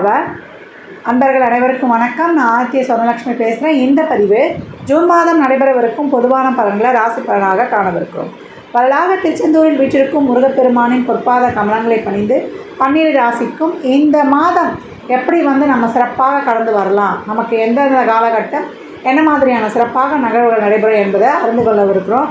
பவ அன்பர்கள் அனைவருக்கும் வணக்கம். நான் ஆத்திய சொர்ணலட்சுமி பேசுகிறேன் இந்த பதிவு ஜூன் மாதம் நடைபெறவிருக்கும் பொதுவான பலன்களை ராசி பலனாக காணவிருக்கிறோம் வரலாக திருச்செந்தூரில் வீற்றிருக்கும் முருகப்பெருமானின் பொற்பாத கமலங்களை பணிந்து பன்னிரு ராசிக்கும் இந்த மாதம் எப்படி வந்து நம்ம சிறப்பாக கடந்து வரலாம்? நமக்கு எந்தெந்த காலகட்டம் என்ன மாதிரியான சிறப்பாக நகர்வுகள் நடைபெறும் என்பதை அறிந்து கொள்ளவிருக்கிறோம்.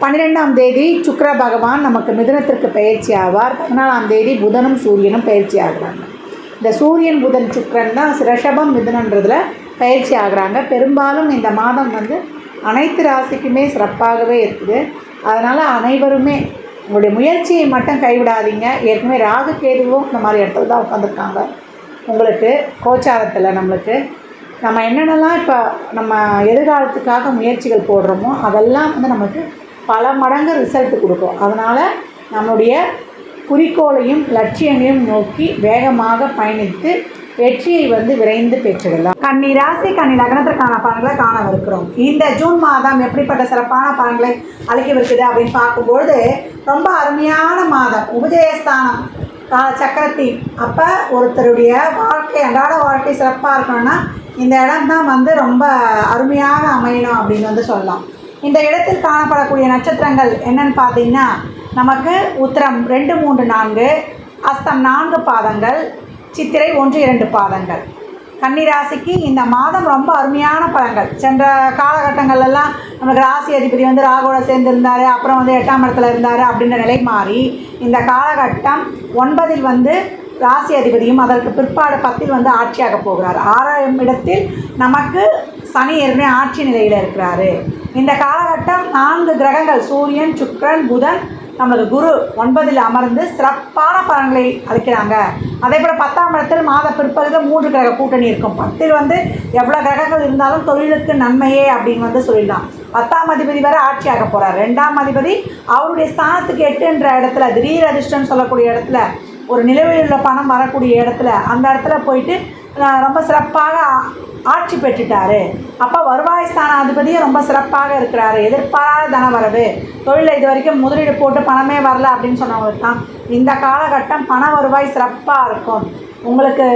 பன்னிரெண்டாம் தேதி சுக்ர பகவான் நமக்கு மிதுனத்திற்கு பயிற்சி ஆவார். பதினாலாம் தேதி புதனும் சூரியனும் பயிற்சி ஆகுறாங்க. இந்த சூரியன் புதன் சுக்ரன் தான் ரிஷபம் மிதுனன்றதில் பயிற்சி ஆகிறாங்க. பெரும்பாலும் இந்த மாதம் வந்து அனைத்து ராசிக்குமே சிறப்பாகவே இருக்குது. அதனால் அனைவருமே உங்களுடைய முயற்சியை மட்டும் கைவிடாதீங்க. ஏற்கனவே ராகு கேதுவும் இந்த மாதிரி இடத்துல தான் உட்காந்துருக்காங்க உங்களுக்கு கோச்சாரத்தில் நம்மளுக்கு நம்ம என்னென்னலாம் இப்போ நம்ம எதிர்காலத்துக்காக முயற்சிகள் போடுறோமோ அதெல்லாம் வந்து நமக்கு பல மடங்கு ரிசல்ட் கொடுக்கும். அதனால் நம்முடைய குறிக்கோளையும் லட்சியங்களையும் நோக்கி வேகமாக பயணித்து வெற்றியை வந்து விரைந்து பெற்றிடலாம் கன்னி ராசி கன்னி லக்னத்திற்கான பலன்களை காணவிருக்கிறோம். இந்த ஜூன் மாதம் எப்படிப்பட்ட சிறப்பான பலன்களை அளிக்கவிருக்குது அப்படின்னு பார்க்கும்பொழுது ரொம்ப அருமையான மாதம். உபஜயஸ்தானம் கால சக்கரத்தி. அப்போ ஒருத்தருடைய வாழ்க்கை அன்றாட வாழ்க்கை சிறப்பாக இருக்கணும்னா இந்த இடம் தான் வந்து ரொம்ப அருமையாக அமையணும் அப்படின்னு வந்து சொல்லலாம். இந்த இடத்தில் காணப்படக்கூடிய நட்சத்திரங்கள் என்னன்னு பார்த்தீங்கன்னா நமக்கு உத்திரம் ரெண்டு மூன்று நான்கு அஸ்தம் நான்கு பாதங்கள் சித்திரை ஒன்று இரண்டு பாதங்கள். கன்னிராசிக்கு இந்த மாதம் ரொம்ப அருமையான பலன்கள். சென்ற காலகட்டங்கள்லாம் நமக்கு ராசி அதிபதி வந்து ராகுவோட சேர்ந்து இருந்தார் அப்புறம் வந்து எட்டாம் இடத்துல இருந்தார் அப்படின்ற நிலை மாறி இந்த காலகட்டம் ஒன்பதில் வந்து ராசி அதிபதியும் அதற்கு பிற்பாடு பத்தில் வந்து ஆட்சியாக போகிறார். ஆறாம் இடத்தில் நமக்கு சனி ஏற்கனவே ஆட்சி நிலையில் இருக்கிறாரு. இந்த காலகட்டம் நான்கு கிரகங்கள் சூரியன் சுக்கிரன் புதன் நமது குரு ஒன்பதில் அமர்ந்து சிறப்பான பலன்களை அளிக்கிறாங்க. அதே போல் பத்தாம் இடத்தில் மாத பிற்பகுதியில் மூன்று கிரக கூட்டணி இருக்கும். பத்தில் வந்து எவ்வளோ கிரகங்கள் இருந்தாலும் தொழிலுக்கு நன்மையே அப்படின்னு வந்து சொல்லிடலாம். பத்தாம் அதிபதி வரை ஆட்சியாக போகிறார் ரெண்டாம் அதிபதி அவருடைய ஸ்தானத்துக்கு எட்டுன்ற இடத்துல திடீர் அதிர்ஷ்டம்னு சொல்லக்கூடிய இடத்துல ஒரு நிலவில் உள்ள பணம் வரக்கூடிய இடத்துல அந்த இடத்துல போயிட்டு ரொம்ப சிறப்பாக ஆட்சி பெற்றுட்டாரு. அப்போ வருவாய் ஸ்தானாதிபதியும் ரொம்ப சிறப்பாக இருக்கிறாரு. எதிர்பாராத தனவரவு தொழிலில் இது வரைக்கும் முதலீடு போட்டு பணமே வரல அப்படின்னு சொன்னவங்களுக்கு தான். இந்த காலகட்டம் பண வருவாய் சிறப்பாக இருக்கும். உங்களுக்கு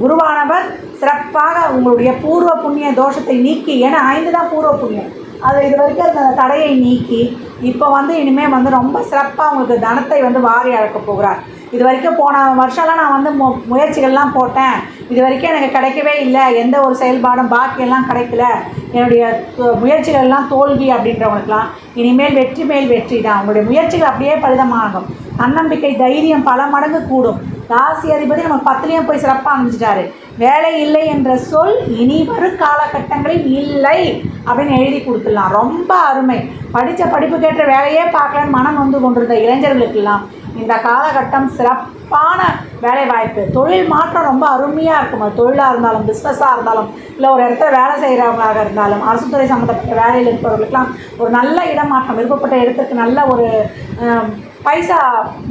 குருவானவர் சிறப்பாக உங்களுடைய பூர்வ புண்ணிய தோஷத்தை நீக்கி ஏன்னா ஐந்து தான் பூர்வ புண்ணியம். அது இது வரைக்கும் அந்த தடையை நீக்கி இப்போ வந்து இனிமேல் வந்து ரொம்ப சிறப்பாக உங்களுக்கு தனத்தை வந்து வாரி அழக்க போகிறார். இது வரைக்கும் போன வருஷம்லாம் நான் வந்து மு முயற்சிகள்லாம் போட்டேன். இது வரைக்கும் எனக்கு கிடைக்கவே இல்லை. எந்த ஒரு செயல்பாடும் பாக்கியெல்லாம் கிடைக்கல. என்னுடைய முயற்சிகள்லாம் தோல்வி அப்படின்றவங்களுக்குலாம் இனிமேல் வெற்றி மேல் வெற்றி தான். உங்களுடைய முயற்சிகள் அப்படியே பலிதமாகும் தன்னம்பிக்கை தைரியம் பல மடங்கு கூடும். ராசி அதிபதி நம்ம பத்துலேயும் போய் சிறப்பாக அமைஞ்சிட்டாரு. வேலை இல்லை என்ற சொல் இனி வரும் காலகட்டங்களில் இல்லை அப்படின்னு எழுதி கொடுத்துடலாம். ரொம்ப அருமை. படித்த படிப்புக்கேற்ற வேலையே பார்க்கலன்னு மனம் வந்து கொண்டிருந்த இளைஞர்களுக்கெல்லாம் இந்த காலகட்டம் சிறப்பான வேலைவாய்ப்பு. தொழில் மாற்றம் ரொம்ப அருமையாக இருக்கும்? அது தொழிலாக இருந்தாலும் பிஸ்னஸாக இருந்தாலும் இல்லை ஒரு இடத்துல வேலை செய்கிறவங்களாக இருந்தாலும் அரசு துறை சம்மந்தப்பட்ட வேலையில் இருப்பவர்களுக்கெல்லாம் ஒரு நல்ல இடமாற்றம் விருப்பப்பட்ட இடத்துக்கு நல்ல ஒரு பைசா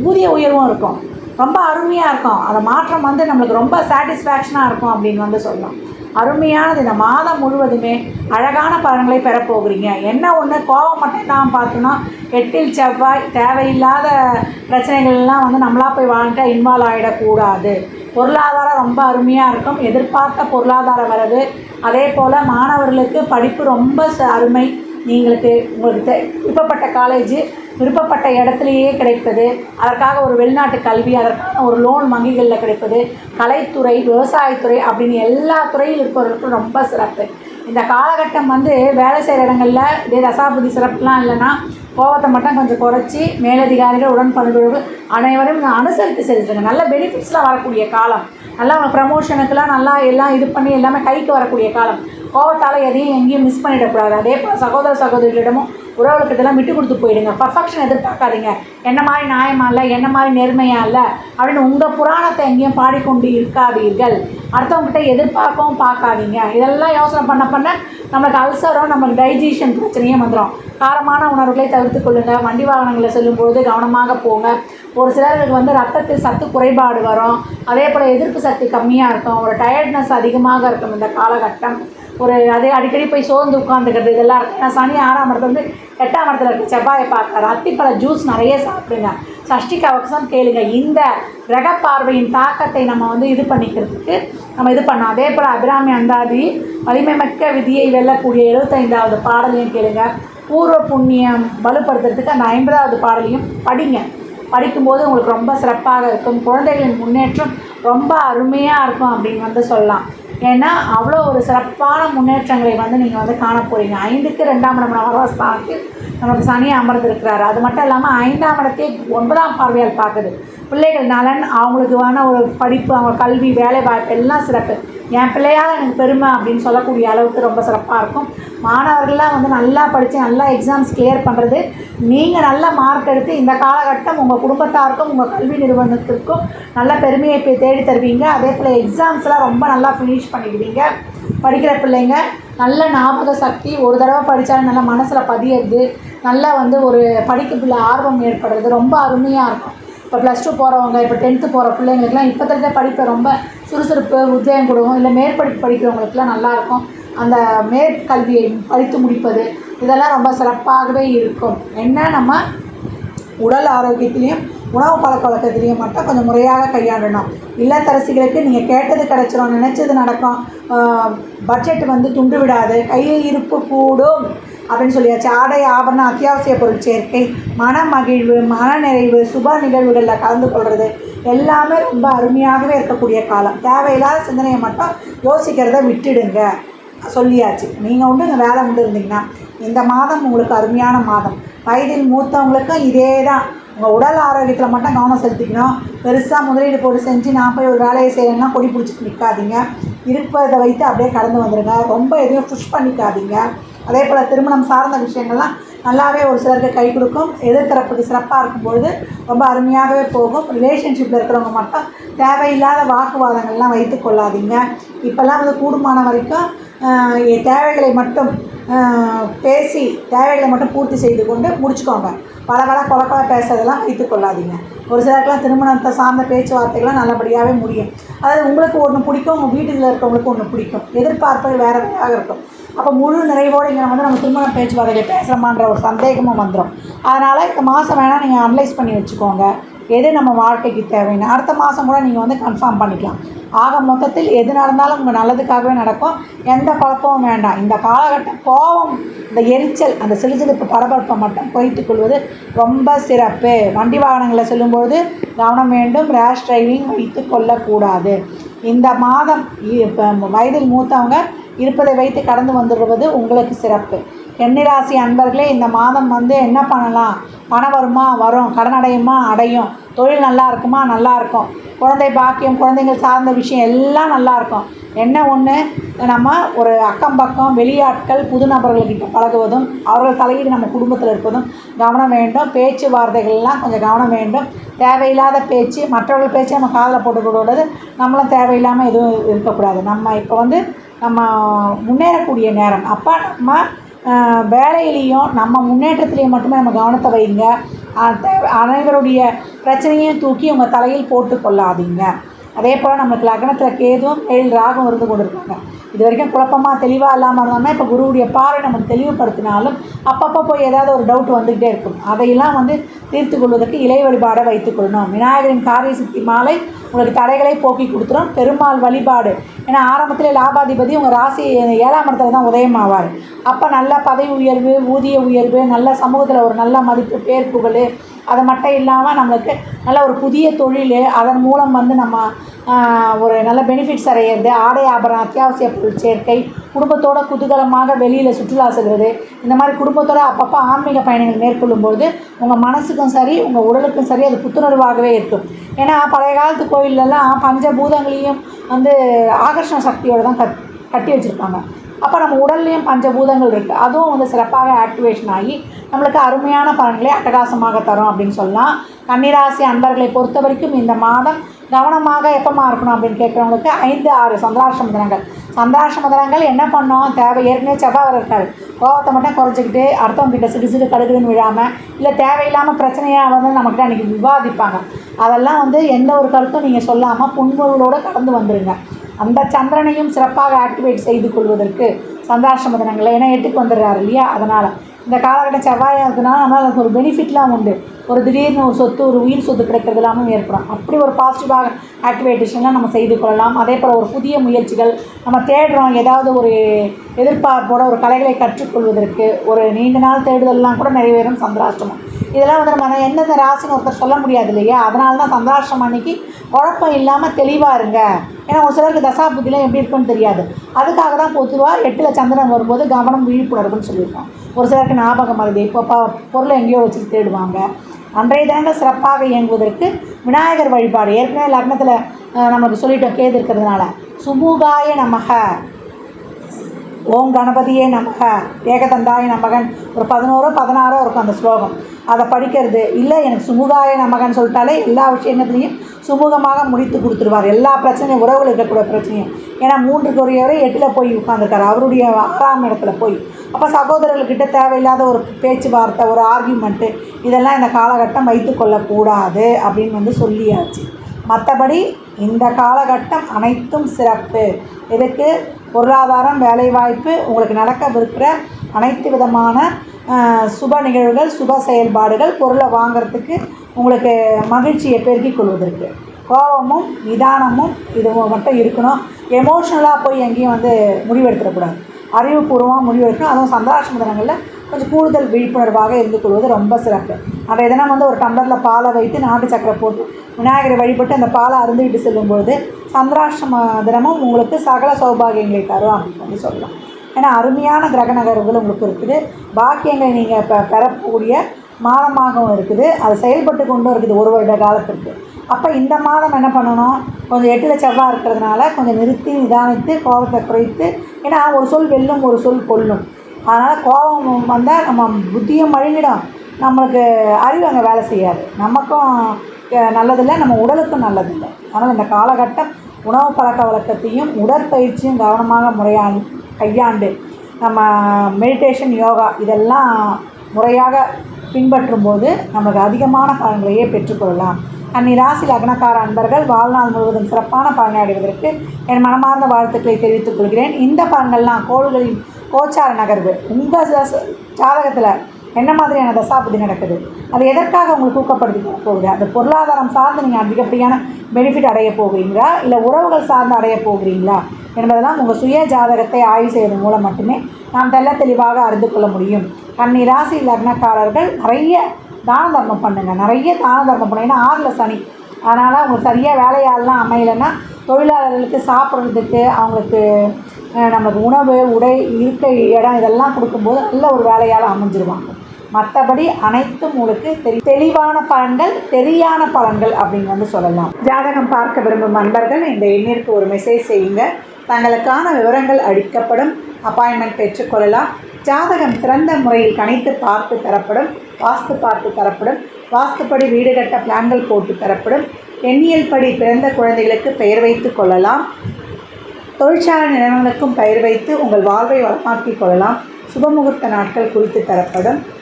ஊதிய உயர்வும் இருக்கும். ரொம்ப அருமையாக இருக்கும். அந்த மாற்றம் வந்து நம்மளுக்கு ரொம்ப சாட்டிஸ்ஃபேக்ஷனாக இருக்கும் அப்படின்னு வந்து சொல்லலாம் அருமையானது இந்த மாதம் முழுவதுமே அழகான பலன்களை பெறப்போகிறீங்க என்ன ஒன்று கோவம் மட்டும் தான் பார்த்தோன்னா எட்டில் செவ்வாய் தேவையில்லாத பிரச்சனைகள்லாம் வந்து நம்மளா போய் வாழ்ந்துட்டா இன்வால்வ் ஆகிடக்கூடாது பொருளாதாரம் ரொம்ப அருமையாக இருக்கும். எதிர்பார்த்த பொருளாதார வரவு. அதே போல் மாணவர்களுக்கு படிப்பு ரொம்ப ச- அருமை. நீங்களுக்கு உங்களுக்கு தெ- விருப்பப்பட்ட காலேஜ் விருப்பப்பட்ட இடத்துலையே கிடைப்பது அதற்காக ஒரு வெளிநாட்டு கல்வி அதற்கான ஒரு லோன் வங்கிகளில் கிடைப்பது கலைத்துறை விவசாயத்துறை அப்படின்னு எல்லா துறையில் இருப்பவர்களுக்கும் ரொம்ப சிறப்பு. இந்த காலகட்டம் வந்து வேலை செய்கிற இடங்களில் இதே தசாபதி சிறப்புலாம் இல்லைன்னா கோவத்தை மட்டும் கொஞ்சம் குறைச்சி மேலதிகாரிகள் உடன்படுபவர்கள் அனைவரும் அனுசரித்து செலுத்துங்க நல்ல பெனிஃபிட்ஸ்லாம் வரக்கூடிய காலம். நல்லா ப்ரமோஷனுக்கெல்லாம் நல்லா எல்லாம் இது பண்ணி எல்லாமே கைக்கு வரக்கூடிய காலம். கோவத்தால் எதையும் எங்கேயும் மிஸ் பண்ணிடக்கூடாது. அதே போல் சகோதர சகோதரிகளிடமும் உறவுகளுக்கிட்டலாம் விட்டு கொடுத்து போயிடுங்க. பர்ஃபெக்ஷன் எதிர்பார்க்காதீங்க. என்ன மாதிரி நியாயமா இல்லை? என்ன மாதிரி நேர்மையா இல்லை? அப்படின்னு உங்கள் புராணத்தை எங்கேயும் பாடிக்கொண்டு இருக்காதீர்கள். அடுத்தவங்ககிட்ட எதிர்பார்க்கவும் பார்க்காதீங்க. இதெல்லாம் யோசனை பண்ண பண்ண நம்மளுக்கு அல்சரும் நம்மளுக்கு டைஜஷன் பிரச்சனையும் வந்துடும் காரமான உணவுகளை தவிர்த்து கொள்ளுங்கள் வண்டி வாகனங்களில் செல்லும்பொழுது கவனமாக போங்க. ஒரு சிலருக்கு வந்து ரத்தத்தில் சத்து குறைபாடு வரும். அதே போல் எதிர்ப்பு சக்தி கம்மியாக இருக்கும். ஒரு டயர்ட்னஸ் அதிகமாக இருக்கும் இந்த காலகட்டம். ஒரு அதே அடிக்கடி போய் சோர்ந்து உட்காந்துக்கிறது இதெல்லாம் இருக்குது ஏன்னா சனி ஆறாம் இடத்துல வந்து எட்டாம் இடத்துல இருக்க. செவ்வாயை பார்க்குறாரு அத்திப்பழ ஜூஸ் நிறைய சாப்பிடுங்க. சஷ்டி கவசம் கேளுங்க. இந்த கிரக பார்வையின் தாக்கத்தை நம்ம வந்து இது பண்ணிக்கிறதுக்கு நம்ம இது பண்ணோம். அதே போல் அபிராமி அந்தாதி வலிமை மிக்க விதியை வெல்லக்கூடிய எழுபத்தைந்தாவது பாடலையும் கேளுங்க. பூர்வ புண்ணியம் வலுப்படுத்துறதுக்கு அந்த ஐம்பதாவது பாடலையும் படிங்க. படிக்கும்போது உங்களுக்கு ரொம்ப சிறப்பாக இருக்கும். குழந்தைகளின் முன்னேற்றம் ரொம்ப அருமையாக இருக்கும் அப்படின்னு வந்து சொல்லலாம். ஏன்னா அவ்வளோ ஒரு சிறப்பான முன்னேற்றங்களை வந்து நீங்கள் வந்து காண போகிறீங்க ஐந்துக்கு ரெண்டாம் இடம் நவரஸ்தானத்தில் நமக்கு சனி அமர்ந்திருக்கிறாரு. அது மட்டும் இல்லாமல் ஐந்தாம் இடத்தை ஒன்பதாம் பார்வையால் பார்க்குது. பிள்ளைகள் நலன் அவங்களுக்கான ஒரு படிப்பு அவங்க கல்வி வேலை வாய்ப்பு எல்லாம் சிறப்பு. என் பிள்ளையால் எனக்கு பெருமை அப்படின்னு சொல்லக்கூடிய அளவுக்கு ரொம்ப சிறப்பாக இருக்கும். மாணவர்கள்லாம் வந்து நல்லா படித்து நல்லா எக்ஸாம்ஸ் கிளியர் பண்ணுறது நீங்கள் நல்ல மார்க் எடுத்து இந்த காலகட்டம் உங்கள் குடும்பத்தாருக்கும் உங்கள் கல்வி நிறுவனத்திற்கும் நல்ல பெருமையை போய் தேடி தருவீங்க. அதே போல் எக்ஸாம்ஸ்லாம் ரொம்ப நல்லா ஃபினிஷ் பண்ணிடுவீங்க. படிக்கிற பிள்ளைங்க நல்ல ஞாபக சக்தி ஒரு தடவை படித்தாலும் நல்லா மனசில் பதியிறது நல்லா வந்து ஒரு படிக்கப்பில் ஆர்வம் ஏற்படுறது ரொம்ப அருமையாக இருக்கும். இப்போ ப்ளஸ் டூ போகிறவங்க இப்போ டென்த்து போகிற பிள்ளைங்களுக்குலாம் இப்போ தெரிஞ்ச படிப்பை ரொம்ப சுறுசுறுப்பு உத்வேகம் கொடுக்கும். இல்லை மேற்படிப்பு படிக்கிறவங்களுக்குலாம் நல்லாயிருக்கும் அந்த மேற்கல்வியை படித்து முடிப்பது இதெல்லாம் ரொம்ப சிறப்பாகவே இருக்கும். என்ன? நம்ம உடல் ஆரோக்கியத்திலையும் உணவு பழக்க வழக்கத்திலையும் மட்டும் கொஞ்சம் முறையாக கையாளணும். இல்லத்தரசிகளுக்கு நீங்கள் கேட்டது கிடச்சிரும் நினச்சது நடக்கும். பட்ஜெட் வந்து துண்டு விடாது கையில் இருப்பு கூடும். அப்படின்னு சொல்லியாச்சு. ஆடை ஆபரணம் அத்தியாவசிய பொருள் சேர்க்கை மன மகிழ்வு மன நிறைவு சுப நிகழ்வுகளில் கலந்து கொள்வது எல்லாமே ரொம்ப அருமையாகவே இருக்கக்கூடிய காலம். தேவையில்லாத சிந்தனையை மட்டும் யோசிக்கிறத விட்டுடுங்க. சொல்லியாச்சு. நீங்கள் உண்டு இங்கே வேலை உண்டு இருந்தீங்கன்னா இந்த மாதம் உங்களுக்கு அருமையான மாதம். வயதில் மூத்தவங்களுக்கும் இதே தான் உங்கள் உடல் ஆரோக்கியத்தில் மட்டும் கவனம் செலுத்திக்கணும். பெருசாக முதலீடு போட்டு செஞ்சு நான் போய் ஒரு வேலையை செய்யணும்னா கொடி பிடிச்சிட்டு நிற்காதீங்க இருப்பதை வைத்து அப்படியே கடந்து வந்துடுங்க ரொம்ப எதுவும் புஷ் பண்ணிக்காதீங்க. அதே போல் திருமணம் சார்ந்த விஷயங்கள்லாம் நல்லாவே ஒரு சிலருக்கு கை கொடுக்கும். எதிர்த்தரப்புக்கு சிறப்பாக இருக்கும்பொழுது ரொம்ப அருமையாகவே போகும். ரிலேஷன்ஷிப்பில் இருக்கிறவங்க மட்டும் தேவையில்லாத வாக்குவாதங்கள்லாம் வைத்து கொள்ளாதீங்க. இப்போல்லாம் வந்து கூடுமான வரைக்கும் தேவைகளை மட்டும் பேசி தேவைகளை மட்டும் பூர்த்தி செய்து கொண்டு முடிச்சுக்கோங்க. பல பல கொலக்கொல பேசுறதெல்லாம் வைத்து கொள்ளாதீங்க. ஒரு சிலருக்குலாம் திருமணத்தை சார்ந்த பேச்சுவார்த்தைகள்லாம் நல்லபடியாகவே முடியும். அதாவது உங்களுக்கு ஒன்று பிடிக்கும் உங்கள் வீட்டில் இருக்கவங்களுக்கு ஒன்று பிடிக்கும். எதிர்பார்ப்பது வேறு வேறாக இருக்கும். அப்போ முழு நிறைவோடு இங்கே வந்து நம்ம திருமண பேச்சுவார்த்தைகளை பேசுகிறோமான்ற ஒரு சந்தேகமும் வந்துடும் அதனால் இந்த மாதம் வேணால் நீங்கள் அனலைஸ் பண்ணி வச்சுக்கோங்க. எது நம்ம வாழ்க்கைக்கு தேவைன்னு. அடுத்த மாதம் கூட நீங்கள் வந்து கன்ஃபார்ம் பண்ணிக்கலாம். ஆக மொத்தத்தில் எது நடந்தாலும் உங்கள் நல்லதுக்காகவே நடக்கும். எந்த குழப்பமும் வேண்டாம். இந்த காலகட்டம் கோபம் இந்த எரிச்சல் அந்த சிலுசிலுப்பு படபடப்பை மட்டும் குறைத்துக் கொள்வது ரொம்ப சிறப்பு. வண்டி வாகனங்களை செல்லும்போது கவனம் வேண்டும். ரேஷ் டிரைவிங் வைத்து கொள்ளக்கூடாது. இந்த மாதம் இ- வயதில் மூத்தவங்க இருப்பதை வைத்து கடந்து வந்துடுவது உங்களுக்கு சிறப்பு. கன்னிராசி அன்பர்களே இந்த மாதம் வந்து என்ன பண்ணலாம்? பணம் வருமா? வரும். கடன் அடையுமா? அடையும். தொழில் நல்லா இருக்குமா? நல்லா இருக்கும். குழந்தை பாக்கியம் குழந்தைங்கள் சார்ந்த விஷயம் எல்லாம் நல்லா இருக்கும். என்ன ஒன்று நம்ம ஒரு அக்கம் பக்கம் வெளியாட்கள் புது நபர்கள்கிட்ட பழகுவதும் அவர்கள் தலையீடு நம்ம குடும்பத்தில் இருப்பதும் கவனம் வேண்டும். பேச்சுவார்த்தைகள்லாம் கொஞ்சம் கவனம் வேண்டும். தேவையில்லாத பேச்சு மற்றவர்கள் பேச்சு நம்ம காதில் போட்டுக்கூடாது நம்மளும் தேவையில்லாமல் எதுவும் இருக்கக்கூடாது. நம்ம இப்போ வந்து நம்ம முன்னேறக்கூடிய நேரம். அப்போ நம்ம வேலையிலையும் நம்ம முன்னேற்றத்துலேயும் மட்டுமே நம்ம கவனத்தை வைங்க. அனைவருடைய பிரச்சனையும் தூக்கி உங்கள் தலையில் போட்டு கொள்ளாதீங்க. அதே போல் நமக்கு லக்னத்தில் கேதுவும் ஏழு ராகம் இருந்து கொண்டு இருக்காங்க இது வரைக்கும் குழப்பமாக தெளிவாக இல்லாமல் இருந்தோம்னா இப்போ குருவுடைய பார்வை நமக்கு தெளிவுபடுத்தினாலும் அப்பப்போ போய் ஏதாவது ஒரு டவுட் வந்துக்கிட்டே இருக்கும். அதையெல்லாம் வந்து தீர்த்து கொள்வதற்கு இலை வழிபாடை வைத்துக்கொள்ளணும் விநாயகரின் காரிய சித்தி மாலை உங்களுக்கு தடைகளை போக்கி கொடுத்துரும். பெருமாள் வழிபாடு. ஏன்னா ஆரம்பத்தில் லாபாதிபதி உங்கள் ராசி ஏழாம் இடத்துல தான் உதயமாவார். அப்போ நல்ல பதவி உயர்வு ஊதிய உயர்வு நல்ல சமூகத்தில் ஒரு நல்ல மதிப்பு பேர் புகழ் அது மட்டும் இல்லாமல் நம்மளுக்கு நல்ல ஒரு புதிய தொழில் அதன் மூலம் வந்து நம்ம ஒரு நல்ல பெனிஃபிட்ஸ் அடையிறது ஆடை ஆபரணம் அத்தியாவசிய பொருள் சேர்க்கை குடும்பத்தோட குதூகலமாக வெளியில் சுற்றுலா செல்வது இந்த மாதிரி குடும்பத்தோட அப்பப்போ ஆன்மீக பயணங்கள் மேற்கொள்ளும்பொழுது உங்கள் மனசுக்கும் சரி உங்கள் உடலுக்கும் சரி அது புத்துணர்வாகவே இருக்கும். ஏன்னா பழைய காலத்து கோயிலெல்லாம் பஞ்சபூதங்களையும் வந்து ஆகர்ஷண சக்தியோடு தான் கட் கட்டி வச்சுருப்பாங்க. அப்போ நம்ம உடல்லையும் பஞ்சபூதங்கள் இருக்குது அதுவும் வந்து சிறப்பாக ஆக்டிவேஷன் ஆகி நம்மளுக்கு அருமையான பலன்களை அட்டகாசமாக தரும் அப்படின்னு சொல்லலாம். கன்னிராசி அன்பர்களை பொறுத்த வரைக்கும் இந்த மாதம் கவனமாக எப்பமா இருக்கணும் அப்படின்னு கேட்குறவங்களுக்கு ஐந்து ஆறு சந்திராஷ்டம தினங்கள். சந்திராஷ்டம தினங்கள் என்ன பண்ணோம்? தேவை ஏற்கனவே செவ்வாய் இருக்காரு. கோபத்தை கோவத்தை மட்டும் குறைச்சிக்கிட்டு அடுத்தவங்க கிட்ட சிறு சிறு கடுகுன்னு விழாமல் இல்லை தேவையில்லாமல் பிரச்சனையாக வந்து நம்மக்கிட்ட அன்றைக்கி விவாதிப்பாங்க. அதெல்லாம் வந்து எந்த ஒரு கருத்தும் நீங்கள் சொல்லாமல் புன்முறுவலோடு கடந்து வந்துடுங்க அந்த சந்திரனையும் சிறப்பாக ஆக்டிவேட் செய்து கொள்வதற்கு சந்திராஷ்டம தினங்கள் ஏன்னா எட்டுக்கு வந்துடுறாரு இல்லையா? அதனால் இந்த காலகட்டம் செவ்வாயாக இருக்குன்னா அதனால் அதுக்கு ஒரு பெனிஃபிட்லாம் உண்டு. ஒரு திடீர்னு ஒரு சொத்து ஒரு உயிர் சொத்து கிடைக்கிறது எல்லாமே ஏற்படும். அப்படி ஒரு பாசிட்டிவாக ஆக்டிவேட்டேஷன்லாம் நம்ம செய்து கொள்ளலாம். அதே போல் ஒரு புதிய முயற்சிகள் நம்ம தேடுறோம். ஏதாவது ஒரு எதிர்பார்ப்போட ஒரு கலைகளை கற்றுக்கொள்வதற்கு ஒரு நீண்ட நாள் தேடுதல்லாம் கூட நிறைவேறும் சந்திராஷ்டமம். இதெல்லாம் வந்து நம்ம என்னென்ன ராசின்னு ஒருத்தர் சொல்ல முடியாது இல்லையா? அதனால தான் சந்திராஷ்டமம் அன்னைக்கு குழப்பம் இல்லாமல் தெளிவாக இருங்க. ஏன்னா ஒரு சிலருக்கு தசாபுத்திலாம் எப்படி இருக்குன்னு தெரியாது. அதுக்காக தான் பொதுவாக எட்டில் சந்திரன் வரும்போது கவனம் விழிப்புணர்வுன்னு சொல்லியிருக்கோம் ஒரு சிலருக்கு ஞாபகம் வருது. இப்போ பொருளை எங்கேயோ வச்சு தேடுவாங்க. அன்றைய தினங்கள் சிறப்பாக இயங்குவதற்கு விநாயகர் வழிபாடு. ஏற்கனவே லக்னத்தில் நமக்கு சொல்லிட்டோம் கேது இருக்கிறதுனால. சுமுகாய நமக. ஓம் கணபதியே நமக. ஏகதந்தாய நமகன். ஒரு பதினோரோ பதினாறோ இருக்கும் அந்த ஸ்லோகம். அதை படிக்கிறது. இல்லை எனக்கு சுமுகாய நமகன் சொல்லிட்டாலே எல்லா விஷயங்களையும் சுமூகமாக முடித்து கொடுத்துருவார். எல்லா பிரச்சனையும் உறவுகள் இருக்கக்கூடிய பிரச்சனையும். ஏன்னா மூன்றுக்கு குறையவரை எட்டில் போய் உட்காந்துருக்காரு அவருடைய ஆறாம் இடத்துல போய். அப்போ சகோதரர்கள்கிட்ட தேவையில்லாத ஒரு பேச்சுவார்த்தை ஒரு ஆர்கியூமெண்ட்டு இதெல்லாம் இந்த காலகட்டம் வைத்து கொள்ளக்கூடாது அப்படின்னு வந்து சொல்லியாச்சு. மற்றபடி இந்த காலகட்டம் அனைத்தும் சிறப்பு. இதுக்கு பொருளாதாரம் வேலைவாய்ப்பு உங்களுக்கு நடக்கவிருக்கிற அனைத்து விதமான சுப நிகழ்வுகள் சுப செயல்பாடுகள் பொருளை வாங்குறதுக்கு உங்களுக்கு மகிழ்ச்சியை பெருக்கிக் கொள்வதற்கு. கோபமும் நிதானமும் இது மட்டும் இருக்கணும். எமோஷ்னலாக போய் எங்கேயும் வந்து முடிவெடுத்துடக்கூடாது. அறிவுபூர்வமாக முடிவெடுக்கணும். அதுவும் சந்தாஷம் தினங்களில் கொஞ்சம் கூடுதல் விழிப்புணர்வாக இருந்து கொள்வது ரொம்ப சிறப்பு. அன்றைய தினம் வந்து ஒரு டம்ளரில் பாலை வைத்து நாட்டு சக்கரை போட்டு விநாயகரை வழிபட்டு அந்த பாலை அருந்துவிட்டு செல்லும்பொழுது சந்திராஷ்டம தினமும் உங்களுக்கு சகல சௌபாகியங்களை தரும் அப்படின்னு சொல்லி சொல்லலாம். ஏன்னா அருமையான கிரக நகர்வுகள் உங்களுக்கு இருக்குது. பாக்கியங்களை நீங்கள் இப்போ பெறக்கூடிய மாதமாகவும் இருக்குது. அது செயல்பட்டு கொண்டும் இருக்குது ஒரு வருட காலத்திற்கு. அப்போ இந்த மாதம் என்ன பண்ணணும்? கொஞ்சம் எட்டில் செவ்வாய் இருக்கிறதுனால கொஞ்சம் நிறுத்தி நிதானித்து கோபத்தை குறைத்து ஏன்னா ஒரு சொல் வெல்லும் ஒரு சொல் கொல்லும். அதனால் கோபம் வந்தால் நம்ம புத்தியும் மழுங்கிடும். நம்மளுக்கு அறிவு அங்கே வேலை செய்யாது. நமக்கும் நல்லதில்லை நம்ம உடலுக்கும் நல்லதில்லை. அதனால் இந்த காலகட்டம் உணவு பழக்க வழக்கத்தையும் உடற்பயிற்சியும் கவனமாக முறையா கையாண்டு நம்ம மெடிடேஷன் யோகா இதெல்லாம் முறையாக பின்பற்றும் போது நமக்கு அதிகமான பலன்களையே பெற்றுக்கொள்ளலாம் அந்நிராசி ராசி லக்னக்கார அன்பர்கள் வாழ்நாள் முழுவதும் சிறப்பான பலனை அடைவதற்கு என் மனமார்ந்த வாழ்த்துக்களை தெரிவித்துக் கொள்கிறேன். இந்த பலன்கள்லாம் கோள்களின் கோச்சார நகர்வு. உங்கள் ஜாதகத்தில் என்ன மாதிரியான தசாபதி நடக்குது? அது எதற்காக உங்களுக்கு ஊக்கப்படுத்தி போகுது? அந்த பொருளாதாரம் சார்ந்து நீங்கள் அதிகப்படியான பெனிஃபிட் அடைய போகிறீங்களா? இல்லை உறவுகள் சார்ந்து அடைய போகிறீங்களா? என்பதெல்லாம் உங்கள் சுய ஜாதகத்தை ஆய்வு செய்வதன் மூலம் மட்டுமே நாம் தெள்ள தெளிவாக அறிந்து கொள்ள முடியும். கன்னி ராசி லக்னக்காரர்கள் நிறைய தான தர்மம் பண்ணுங்கள் நிறைய தான தர்மம் பண்ணுங்க. ஏன்னா ஆறில் சனி. அதனால் அவங்களுக்கு சரியாக வேலையாளெலாம் அமையலைன்னா தொழிலாளர்களுக்கு சாப்பிட்றதுக்கு அவங்களுக்கு நமக்கு உணவு உடை இருக்க இடம் இதெல்லாம் கொடுக்கும்போது நல்ல ஒரு வேலையால் அமைஞ்சிருவாங்க. மற்றபடி அனைத்தும் உங்களுக்கு தெரி தெளிவான பலன்கள் தெரியான பலன்கள் அப்படின்னு வந்து சொல்லலாம். ஜாதகம் பார்க்க விரும்பும் நண்பர்கள் இந்த எண்ணிற்கு ஒரு மெசேஜ் செய்யுங்க. தங்களுக்கான விவரங்கள் அளிக்கப்படும். அப்பாயின்மெண்ட் பெற்றுக்கொள்ளலாம் ஜாதகம் சிறந்த முறையில் கணித்து பார்த்து தரப்படும். வாஸ்து பார்த்து தரப்படும். வாஸ்துப்படி வீடு கட்ட பிளான்கள் போட்டு தரப்படும். எண்ணியல் படி பிறந்த குழந்தைகளுக்கு பெயர் வைத்து கொள்ளலாம். தொழிற்சாலை நிறுவனங்களுக்கும் பெயர் வைத்து உங்கள் வாழ்வை வளமாக்கிக் கொள்ளலாம். சுபமுகூர்த்த நாட்கள் குறித்து தரப்படும்.